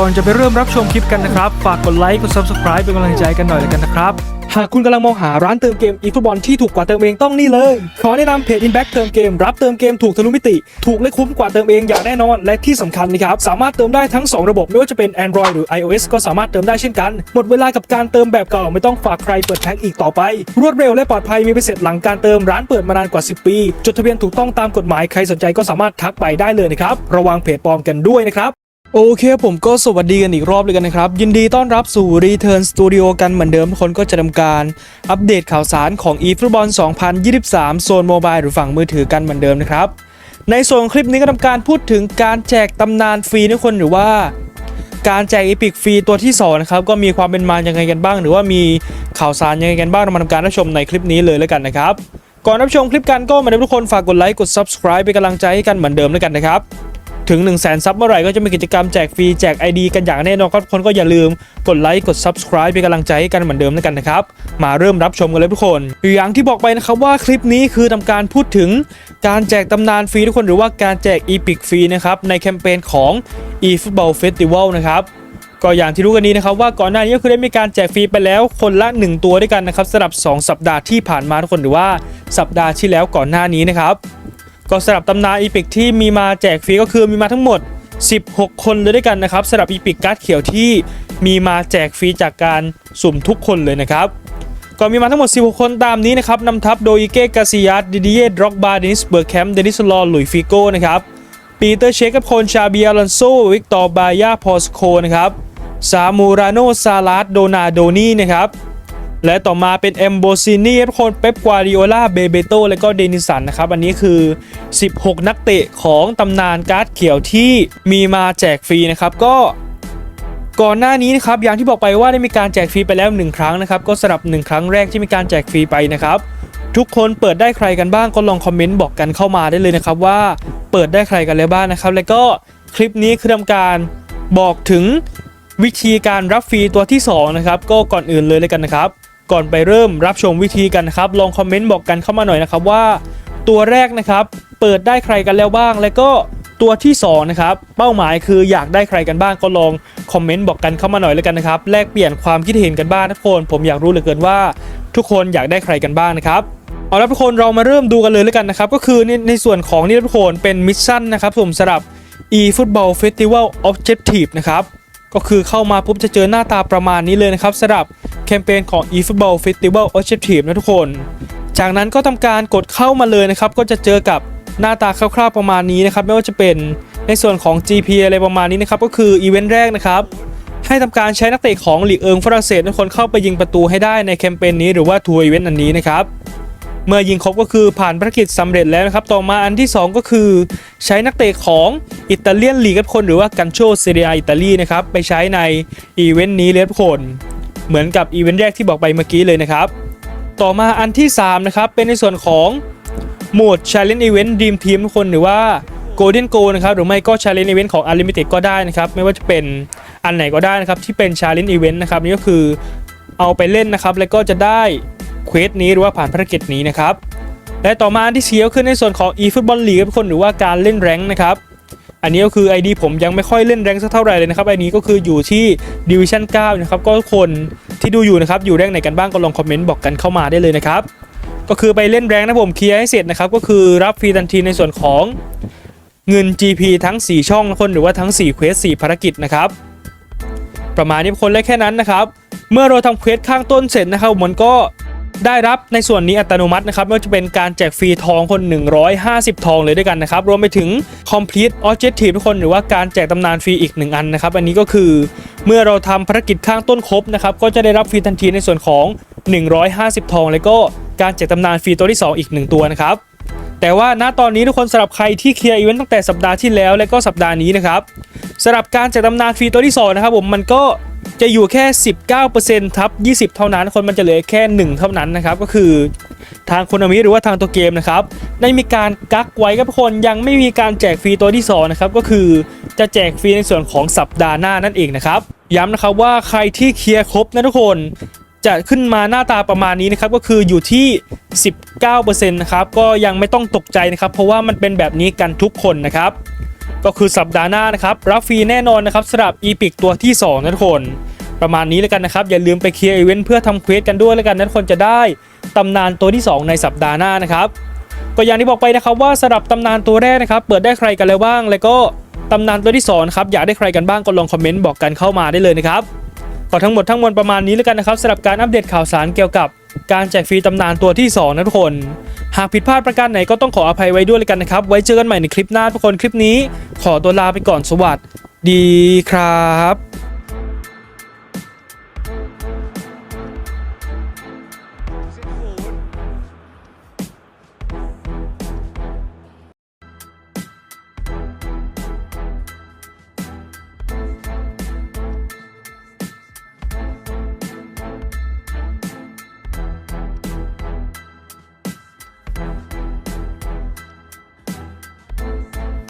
ก่อนจะไปเริ่มรับชมคลิปกันนะครับ ฝากกดไลค์กด subscribe เป็นกำลังใจกันหน่อยแล้วกันนะครับ หากคุณกำลังมองหาร้านเติมเกมอีฟุตบอลที่ถูกกว่าเติมเองต้องนี่เลย ขอแนะนำเพจ Inback เติมเกม รับเติมเกมถูกทะลุมิติ ถูกและคุ้มกว่าเติมเองอย่างแน่นอน และที่สำคัญนะครับ สามารถเติมได้ทั้ง 2 ระบบไม่ว่าจะเป็น Android หรือ iOS ก็สามารถเติมได้เช่นกัน หมดเวลากับการเติมแบบเก่าไม่ต้องฝากใครเปิดแพ็คอีกต่อไป รวดเร็วและปลอดภัยมีไปเสร็จหลังการเติมร้านเปิดมานานกว่า 10 ปี จดทะเบียนถูกต้องตามกฎหมายใครสนใจก็สามารถทักไปได้เลยนะครับระวังเพจปลอมกันด้วยนะครับ โอเคผมก็สวัสดีกันอีกรอบเลยกันนะครับ ยินดีต้อนรับสู่ Return Studio กันเหมือนเดิมทุกคนก็จะทำการ อัปเดตข่าวสารของ eFootball 2023 โซนโมบายหรือฝั่งมือถือกันเหมือนเดิมนะครับ ในส่วนของคลิปนี้ก็ทำการพูดถึงการแจกตำนานฟรีทุกคนหรือว่า การแจกอีพิกฟรีตัวที่2นะครับก็มีความเป็นมาอยังไงกันบ้าง หรือว่ามีข่าวสารยังไงกันบ้างเรามาทำการรับชมในคลิปนี้เลยแล้วกันนะครับก่อนรับชมคลิปกันก็มาเดิมทุกคนฝากกดไลค์กด subscribe เป็นกำลังใจให้กันเหมือนเดิมแล้วกันนะครับ ถึง 1 0 0 0 0แสนซับเมื่อไหร่ก็จะมีกิจกรรมแจกฟรีแจก ID กันอย่างแน่นอนก็ทุกคนก็อย่าลืมกดไลค์กด subscribe เป็นกำลังใจให้กันเหมือนเดิมแล้วกันนะครับ มาเริ่มรับชมกันเลยทุกคน อย่างที่บอกไปนะครับว่าคลิปนี้คือทำการพูดถึงการแจกตำนานฟรีทุกคนหรือว่าการแจก Epic ฟรีนะครับในแคมเปญของ eFootball Festival นะครับก็อย่างที่รู้กันนี้นะครับว่าก่อนหน้านี้ก็คือได้มีการแจกฟรีไปแล้วคนละ 1 ตัวด้วยกันนะครับสำหรับ 2 สัปดาห์ที่ผ่านมาทุกคนหรือว่าสัปดาห์ที่แล้วก่อนหน้านี้นะครับ ก็สำหรับตำนานอีพิกที่มีมาแจกฟรีก็คือมีมาทั้งหมด 16 คนเลยด้วยกันนะครับสำหรับอีพิกการ์ดเขียวที่มีมาแจกฟรีจากการสุ่มทุกคนเลยนะครับก็มีมาทั้งหมด 16 คนตามนี้นะครับนำทัพโดยอิเก้กาซิยัสดิเดิเย่ดร็อกบาร์เดนิสเบอร์แคมป์เดนิสลอหลุยฟิโก้นะครับปีเตอร์เชคกับคนชาเบียลอนโซวิกตอร์บายาพอสโคนะครับซามูราโนซาลาสโดนาโดนี่นะครับ และต่อมาเป็นเอมโบซินีทุกคนเป๊ปกวาดิโอลาเบเบโตและก็เดนิสันนะครับอันนี้คือ 16 นักเตะของตำนานการ์ดเขียวที่มีมาแจกฟรีนะครับก็ก่อนหน้านี้นะครับอย่างที่บอกไปว่าได้มีการแจกฟรีไปแล้ว 1 ครั้งนะครับก็สำหรับ 1 ครั้งแรกที่มีการแจกฟรีไปนะครับทุกคนเปิดได้ใครกันบ้างก็ลองคอมเมนต์บอกกันเข้ามาได้เลยนะครับว่าเปิดได้ใครกันแล้วบ้างนะครับ แล้วก็คลิปนี้คือทำการบอกถึงวิธีการรับฟรีตัวที่สองนะครับก็ก่อนอื่นเลยเลยกันนะครับ ก่อนไปเริ่มรับชมวิธีกันนะครับ ลองคอมเมนต์บอกกันเข้ามาหน่อยนะครับว่า ตัวแรกนะครับ เปิดได้ใครกันแล้วบ้าง แล้วก็ตัวที่สองนะครับเป้าหมายคืออยากได้ใครกันบ้างก็ลองคอมเมนต์บอกกันเข้ามาหน่อยแล้วกันนะครับแลกเปลี่ยนความคิดเห็นกันบ้างทุกคน ผมอยากรู้เหลือเกินว่า ทุกคนอยากได้ใครกันบ้างนะครับเอาละทุกคนเรามาเริ่มดูกันเลยแล้วกันนะครับก็คือในในส่วนของนี่ทุกคนเป็นมิชชั่นนะครับผมสำหรับ eFootball Festival Objective นะครับก็คือเข้ามาปุ๊บจะเจอหน้าตาประมาณนี้เลยนะครับสำหรับ แคมเปญของ eFootball Festival Objective นะทุกคน จากนั้นก็ทำการกดเข้ามาเลยนะครับ ก็จะเจอกับหน้าตาคร่าวๆประมาณนี้นะครับ ไม่ว่าจะเป็นในส่วนของ GP อะไรประมาณนี้นะครับ ก็คืออีเวนต์แรกนะครับ ให้ทำการใช้นักเตะของหลีกเอิงฝรั่งเศสทุกคนเข้าไปยิงประตูให้ได้ในแคมเปญนี้หรือว่าทัวร์อีเวนต์อันนี้นะครับเมื่อยิงครบก็คือผ่านภารกิจสำเร็จแล้วนะครับ ต่อมาอันที่ 2 ก็คือ ใช้นักเตะของอิตาเลียนลีกทุกคนหรือว่ากันโชเซเรียอิตาลีนะครับ ไปใช้ในอีเวนต์นี้เลยทุกคน เหมือนกับอีเวนต์แรกที่บอกไปเมื่อกี้เลยนะครับ ต่อมาอันที่ 3 นะครับ เป็นในส่วนของโหมด Challenge Event Dream Team ทุกคนหรือว่า Golden Goal นะครับ หรือไม่ก็ Challenge Event ของ Unlimited ก็ได้นะครับ ไม่ว่าจะเป็นอันไหนก็ได้นะครับ ที่เป็น Challenge Event นะครับ นี่ก็คือเอาไปเล่นนะครับ แล้วก็จะได้เควสนี้หรือว่าผ่านภารกิจนี้นะครับและต่อมาอันที่สี่ก็คือในส่วนของ eFootball League ทุกคนหรือว่าการเล่นแรงนะครับ อันนี้ก็คือ ID ผมยังไม่ค่อยเล่นแรงสักเท่าไหร่เลยนะครับ ID ก็คืออยู่ที่ Division 9นะครับก็คนที่ดูอยู่นะครับอยู่แรงไหนกันบ้างก็ลองคอมเมนต์บอกกันเข้ามาได้เลยนะครับก็คือไปเล่นแรงนะผมเคลียร์ให้เสร็จนะครับก็คือรับฟรีทันทีในส่วนของเงิน GP ทั้ง 4 ช่องนะคนหรือว่าทั้ง4เควส4ภารกิจนะครับประมาณนี้คนเล่นแค่นั้นนะครับเมื่อเราทำเควสข้างต้นเสร็จนะครับมันก็ ได้รับในส่วนนี้อัตโนมัตินะครับไม่ว่าจะเป็นการแจกฟรีทองคน 150 ทองเลยด้วยกันนะครับ รวมไปถึง complete objective ทุกคนหรือว่าการแจกตำนานฟรีอีก 1 อันนะครับ อันนี้ก็คือเมื่อเราทำภารกิจข้างต้นครบนะครับ ก็จะได้รับฟรีทันทีในส่วนของ 150 ทอง แล้วก็การแจกตำนานฟรีตัวที่ 2 อีก 1 ตัวนะครับแต่ว่าณตอนนี้ทุกคนสำหรับใครที่เคลียร์อีเวนต์ตั้งแต่สัปดาห์ที่แล้วและก็สัปดาห์นี้นะครับสำหรับการแจกตำนานฟรีตัวที่สองนะครับผมมันก็ จะอยู่แค่ 19%ทับ 20 เท่านั้น คนมันจะเหลือแค่ 1 เท่านั้นนะครับ ก็คือทางคุณอมิหรือว่าทางตัวเกมนะครับ ได้มีการกักไว้ครับคนยังไม่มีการแจกฟรีตัวที่สองนะครับ ก็คือจะแจกฟรีในส่วนของสัปดาห์หน้านั่นเองนะครับ ย้ำนะครับว่าใครที่เคลียร์ครบนะทุกคนจะขึ้นมาหน้าตาประมาณนี้นะครับก็คืออยู่ที่ 19%นะครับก็ยังไม่ต้องตกใจนะครับ เพราะว่ามันเป็นแบบนี้กันทุกคนนะครับ ก็คือสัปดาห์หน้านะครับรับฟรีแน่นอนนะครับสำหรับอีพิกตัวที่ 2นะทุกคน ประมาณนี้แล้วกันนะครับ อย่าลืมไปเคลียร์อีเวนต์เพื่อทำเควสกันด้วยแล้วกันนะทุกคนจะได้ตำนานตัวที่ 2 ในสัปดาห์หน้านะครับก็อย่างที่บอกไปนะครับว่าสำหรับตำนานตัวแรกนะครับ เปิดได้ใครกันแล้วบ้าง แล้วก็ตำนานตัวที่2ครับอยากได้ใครกันบ้างก็ลองคอมเมนต์บอกกันเข้ามาได้เลยนะครับก็ทั้งหมดทั้งมวลประมาณนี้แล้วกันนะครับสำหรับการอัปเดตข่าวสารเกี่ยวกับ การแจกฟรีตำนานตัวที่ 2 นะทุกคน หากผิดพลาดประการไหนก็ต้องขออภัยไว้ด้วยเลยกันนะครับ ไว้เจอกันใหม่ในคลิปหน้าทุกคนคลิปนี้ ขอตัวลาไปก่อนสวัสดีครับ